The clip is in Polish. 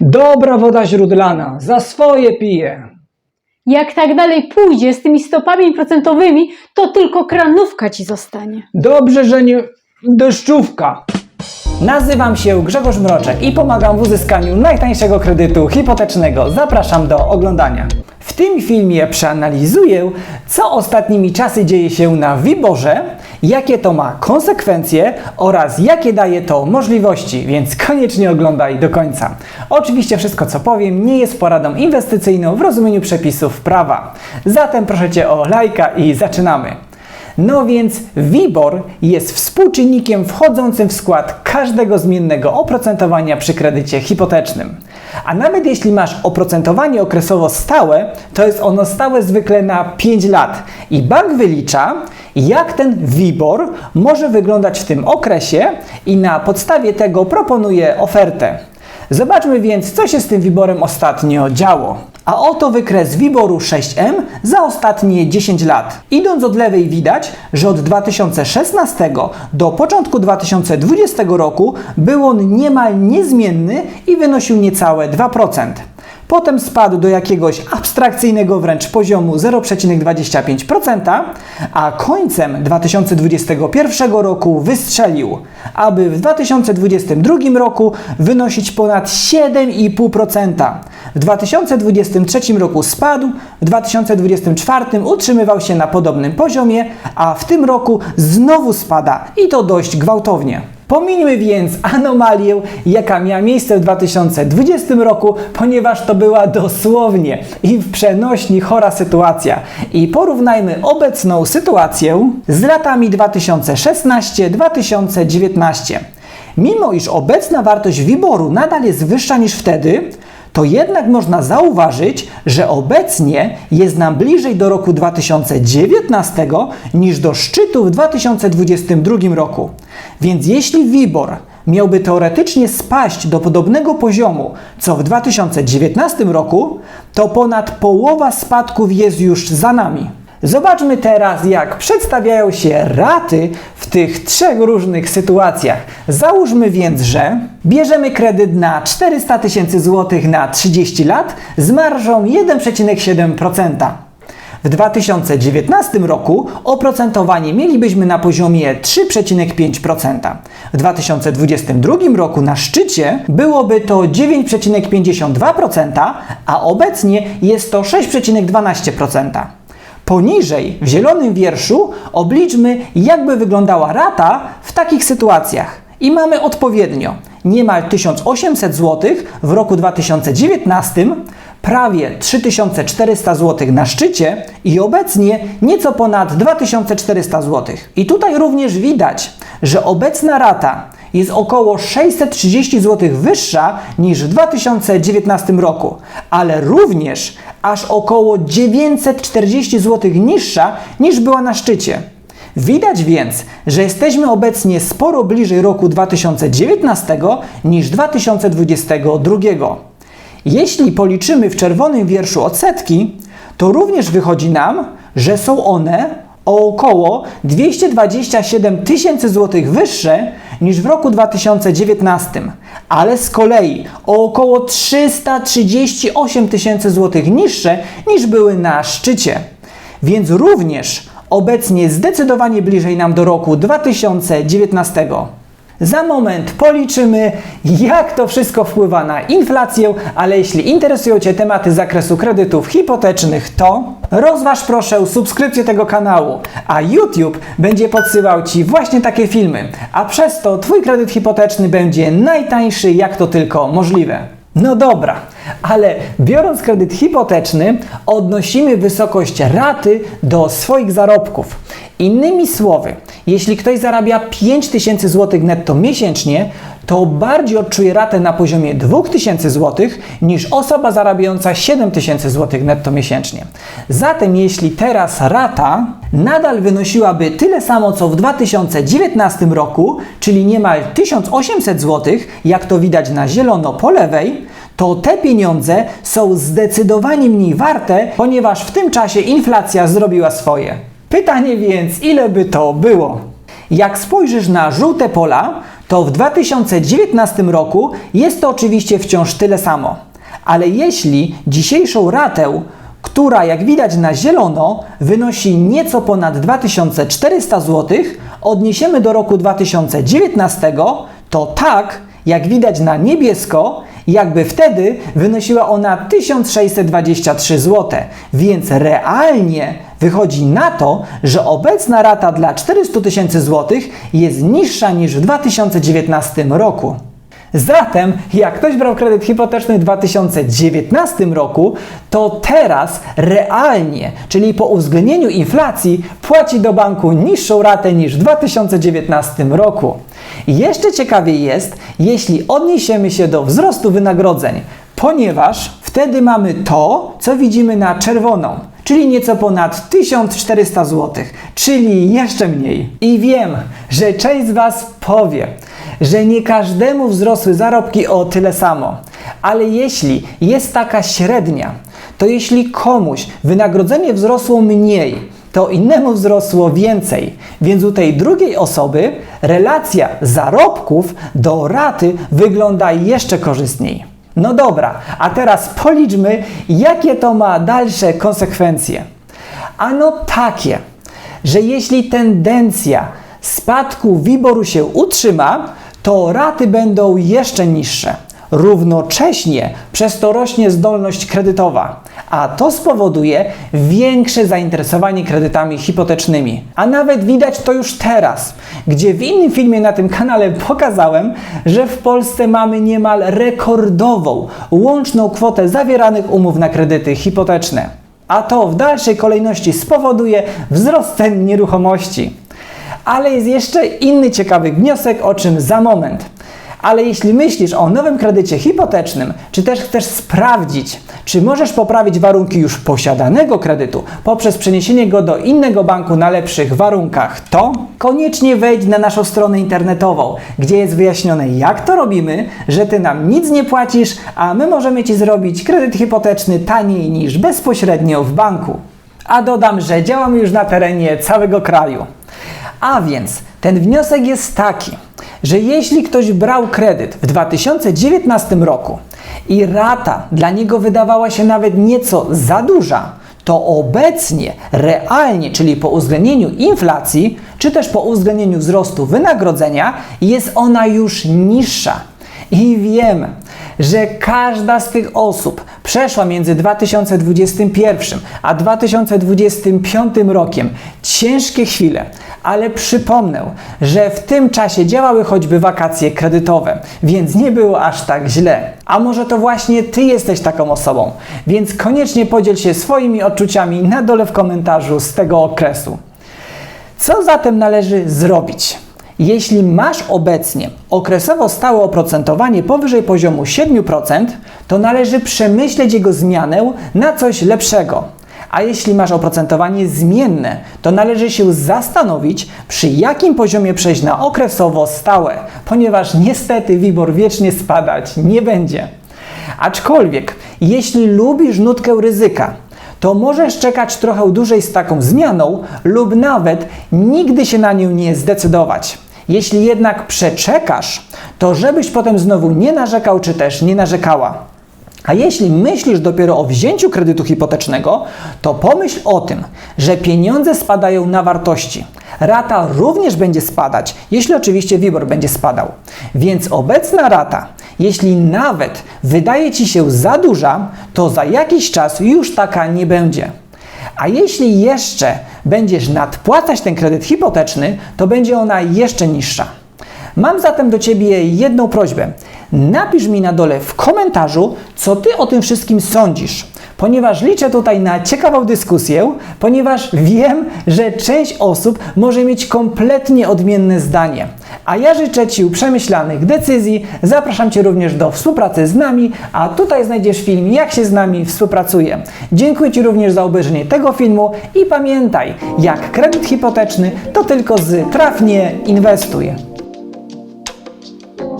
Dobra woda źródlana, za swoje piję. Jak tak dalej pójdzie z tymi stopami procentowymi, to tylko kranówka ci zostanie. Dobrze, że nie deszczówka. Nazywam się Grzegorz Mroczek i pomagam w uzyskaniu najtańszego kredytu hipotecznego. Zapraszam do oglądania. W tym filmie przeanalizuję, co ostatnimi czasy dzieje się na Wiborze, jakie to ma konsekwencje oraz jakie daje to możliwości, więc koniecznie oglądaj do końca. Oczywiście wszystko, co powiem, nie jest poradą inwestycyjną w rozumieniu przepisów prawa. Zatem proszę Cię o lajka i zaczynamy. No więc WIBOR jest współczynnikiem wchodzącym w skład każdego zmiennego oprocentowania przy kredycie hipotecznym. A nawet jeśli masz oprocentowanie okresowo stałe, to jest ono stałe zwykle na 5 lat. I bank wylicza, jak ten WIBOR może wyglądać w tym okresie i na podstawie tego proponuje ofertę. Zobaczmy więc, co się z tym WIBORem ostatnio działo. A oto wykres WIBORu 6M za ostatnie 10 lat. Idąc od lewej widać, że od 2016 do początku 2020 roku był on niemal niezmienny i wynosił niecałe 2%. Potem spadł do jakiegoś abstrakcyjnego wręcz poziomu 0,25%, a końcem 2021 roku wystrzelił, aby w 2022 roku wynosić ponad 7,5%. W 2023 roku spadł, w 2024 utrzymywał się na podobnym poziomie, a w tym roku znowu spada i to dość gwałtownie. Pomińmy więc anomalię, jaka miała miejsce w 2020 roku, ponieważ to była dosłownie i w przenośni chora sytuacja. I porównajmy obecną sytuację z latami 2016-2019. Mimo iż obecna wartość WIBORu nadal jest wyższa niż wtedy, to jednak można zauważyć, że obecnie jest nam bliżej do roku 2019 niż do szczytu w 2022 roku. Więc jeśli WIBOR miałby teoretycznie spaść do podobnego poziomu co w 2019 roku, to ponad połowa spadków jest już za nami. Zobaczmy teraz, jak przedstawiają się raty w tych trzech różnych sytuacjach. Załóżmy więc, że bierzemy kredyt na 400 tysięcy złotych na 30 lat z marżą 1,7%. W 2019 roku oprocentowanie mielibyśmy na poziomie 3,5%. W 2022 roku na szczycie byłoby to 9,52%, a obecnie jest to 6,12%. Poniżej, w zielonym wierszu, obliczmy, jakby wyglądała rata w takich sytuacjach. I mamy odpowiednio niemal 1800 zł w roku 2019, prawie 3400 zł na szczycie i obecnie nieco ponad 2400 zł. I tutaj również widać, że obecna rata jest około 630 zł wyższa niż w 2019 roku, ale również aż około 940 zł niższa niż była na szczycie. Widać więc, że jesteśmy obecnie sporo bliżej roku 2019 niż 2022. Jeśli policzymy w czerwonym wierszu odsetki, to również wychodzi nam, że są one o około 227 tysięcy złotych wyższe niż w roku 2019, ale z kolei o około 338 tysięcy złotych niższe niż były na szczycie. Więc również obecnie zdecydowanie bliżej nam do roku 2019. Za moment policzymy, jak to wszystko wpływa na inflację, ale jeśli interesują Cię tematy z zakresu kredytów hipotecznych, to rozważ proszę subskrypcję tego kanału, a YouTube będzie podsyłał Ci właśnie takie filmy, a przez to Twój kredyt hipoteczny będzie najtańszy, jak to tylko możliwe. No dobra, ale biorąc kredyt hipoteczny, odnosimy wysokość raty do swoich zarobków. Innymi słowy, jeśli ktoś zarabia 5000 zł netto miesięcznie, to bardziej odczuje ratę na poziomie 2000 zł niż osoba zarabiająca 7000 zł netto miesięcznie. Zatem jeśli teraz rata nadal wynosiłaby tyle samo co w 2019 roku, czyli niemal 1800 zł, jak to widać na zielono po lewej, to te pieniądze są zdecydowanie mniej warte, ponieważ w tym czasie inflacja zrobiła swoje. Pytanie więc, ile by to było? Jak spojrzysz na żółte pola, to w 2019 roku jest to oczywiście wciąż tyle samo. Ale jeśli dzisiejszą ratę, która jak widać na zielono wynosi nieco ponad 2400 zł, odniesiemy do roku 2019, to tak, jak widać na niebiesko, jakby wtedy wynosiła ona 1623 zł, więc realnie wychodzi na to, że obecna rata dla 400 tysięcy złotych jest niższa niż w 2019 roku. Zatem, jak ktoś brał kredyt hipoteczny w 2019 roku, to teraz realnie, czyli po uwzględnieniu inflacji, płaci do banku niższą ratę niż w 2019 roku. Jeszcze ciekawiej jest, jeśli odniesiemy się do wzrostu wynagrodzeń, ponieważ wtedy mamy to, co widzimy na czerwoną, czyli nieco ponad 1400 zł, czyli jeszcze mniej. I wiem, że część z Was powie, że nie każdemu wzrosły zarobki o tyle samo, ale jeśli jest taka średnia, to jeśli komuś wynagrodzenie wzrosło mniej, to innemu wzrosło więcej. Więc u tej drugiej osoby relacja zarobków do raty wygląda jeszcze korzystniej. No dobra, a teraz policzmy, jakie to ma dalsze konsekwencje. Ano takie, że jeśli tendencja spadku WIBOR-u się utrzyma, to raty będą jeszcze niższe. Równocześnie przez to rośnie zdolność kredytowa, a to spowoduje większe zainteresowanie kredytami hipotecznymi. A nawet widać to już teraz, gdzie w innym filmie na tym kanale pokazałem, że w Polsce mamy niemal rekordową łączną kwotę zawieranych umów na kredyty hipoteczne. A to w dalszej kolejności spowoduje wzrost cen nieruchomości. Ale jest jeszcze inny ciekawy wniosek, o czym za moment. Ale jeśli myślisz o nowym kredycie hipotecznym, czy też chcesz sprawdzić, czy możesz poprawić warunki już posiadanego kredytu poprzez przeniesienie go do innego banku na lepszych warunkach, to koniecznie wejdź na naszą stronę internetową, gdzie jest wyjaśnione, jak to robimy, że ty nam nic nie płacisz, a my możemy ci zrobić kredyt hipoteczny taniej niż bezpośrednio w banku. A dodam, że działamy już na terenie całego kraju. A więc ten wniosek jest taki, że jeśli ktoś brał kredyt w 2019 roku i rata dla niego wydawała się nawet nieco za duża, to obecnie realnie, czyli po uwzględnieniu inflacji, czy też po uwzględnieniu wzrostu wynagrodzenia, jest ona już niższa. I wiem, że każda z tych osób przeszła między 2021 a 2025 rokiem ciężkie chwile, ale przypomnę, że w tym czasie działały choćby wakacje kredytowe, więc nie było aż tak źle. A może to właśnie Ty jesteś taką osobą, więc koniecznie podziel się swoimi odczuciami na dole w komentarzu z tego okresu. Co zatem należy zrobić? Jeśli masz obecnie okresowo stałe oprocentowanie powyżej poziomu 7%, to należy przemyśleć jego zmianę na coś lepszego. A jeśli masz oprocentowanie zmienne, to należy się zastanowić, przy jakim poziomie przejść na okresowo stałe, ponieważ niestety WIBOR wiecznie spadać nie będzie. Aczkolwiek, jeśli lubisz nutkę ryzyka, to możesz czekać trochę dłużej z taką zmianą lub nawet nigdy się na nią nie zdecydować. Jeśli jednak przeczekasz, to żebyś potem znowu nie narzekał czy też nie narzekała. A jeśli myślisz dopiero o wzięciu kredytu hipotecznego, to pomyśl o tym, że pieniądze spadają na wartości. Rata również będzie spadać, jeśli oczywiście WIBOR będzie spadał. Więc obecna rata, jeśli nawet wydaje Ci się za duża, to za jakiś czas już taka nie będzie. A jeśli jeszcze będziesz nadpłacać ten kredyt hipoteczny, to będzie ona jeszcze niższa. Mam zatem do Ciebie jedną prośbę. Napisz mi na dole w komentarzu, co Ty o tym wszystkim sądzisz, ponieważ liczę tutaj na ciekawą dyskusję, ponieważ wiem, że część osób może mieć kompletnie odmienne zdanie. A ja życzę Ci przemyślanych decyzji, zapraszam Cię również do współpracy z nami, a tutaj znajdziesz film, jak się z nami współpracuje. Dziękuję Ci również za obejrzenie tego filmu i pamiętaj, jak kredyt hipoteczny to tylko z trafnie inwestuj.